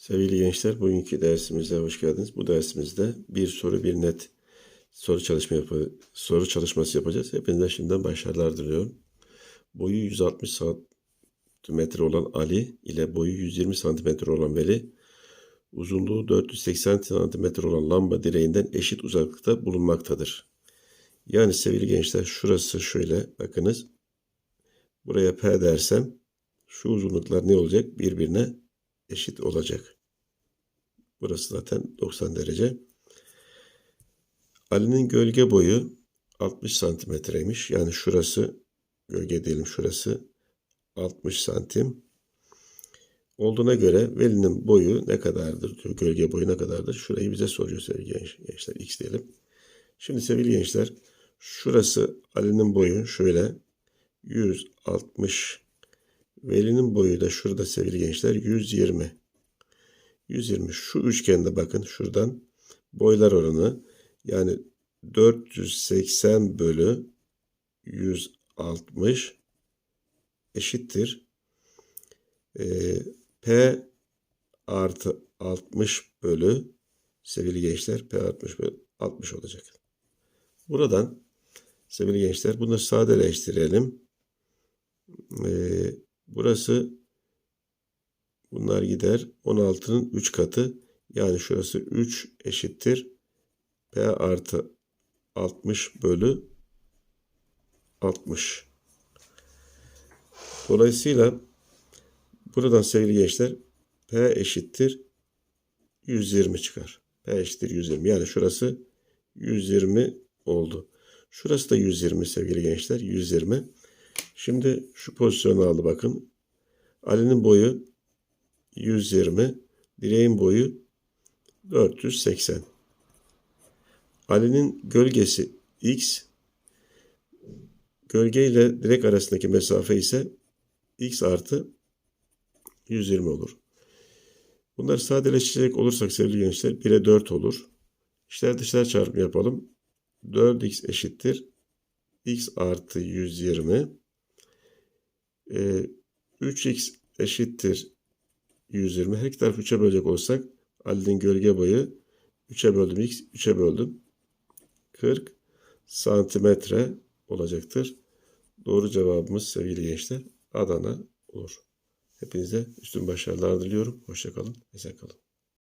Sevgili gençler, bugünkü dersimize hoş geldiniz. Bu dersimizde bir soru bir net soru çalışma yapı, soru çalışması yapacağız. Hepinize şimdiden başarılar diliyorum. Boyu 160 santimetre olan Ali ile boyu 120 santimetre olan Veli, uzunluğu 480 santimetre olan lamba direğinden eşit uzaklıkta bulunmaktadır. Yani sevgili gençler, şurası şöyle, bakınız. Buraya P dersem, şu uzunluklar ne olacak? Birbirine eşit olacak. Burası zaten 90 derece. Ali'nin gölge boyu 60 santimetreymiş. Yani şurası gölge diyelim şurası 60 santim. Olduğuna göre Veli'nin boyu ne kadardır diyor. Gölge boyu ne kadardır? Şurayı bize soruyor sevgili gençler. X diyelim. Şimdi sevgili gençler şurası Ali'nin boyu şöyle 160 Veli'nin boyu da şurada sevgili gençler 120. 120 şu üçgende bakın şuradan boylar oranı yani 480 bölü 160 eşittir. Ee, P artı 60 bölü sevgili gençler P 60 bölü 60 olacak. Buradan sevgili gençler bunu sadeleştirelim. Ee, Burası bunlar gider. 16'nın 3 katı. Yani şurası 3 eşittir. P artı 60 bölü 60. Dolayısıyla buradan sevgili gençler P eşittir 120 çıkar. P eşittir 120. Yani şurası 120 oldu. Şurası da 120 sevgili gençler. 120. Şimdi şu pozisyonu aldı bakın. Ali'nin boyu 120. Direğin boyu 480. Ali'nin gölgesi x. Gölge ile direk arasındaki mesafe ise x artı 120 olur. Bunları sadeleştirecek olursak sevgili gençler 1'e 4 olur. İşler dışlar çarpımı yapalım. 4x eşittir. x artı 120. Ee, 3x eşittir 120. Her iki tarafı 3'e bölecek olsak Ali'nin gölge boyu 3'e böldüm x, 3'e böldüm. 40 santimetre olacaktır. Doğru cevabımız sevgili gençler Adana olur. Hepinize üstün başarılar diliyorum. Hoşçakalın. Esen kalın.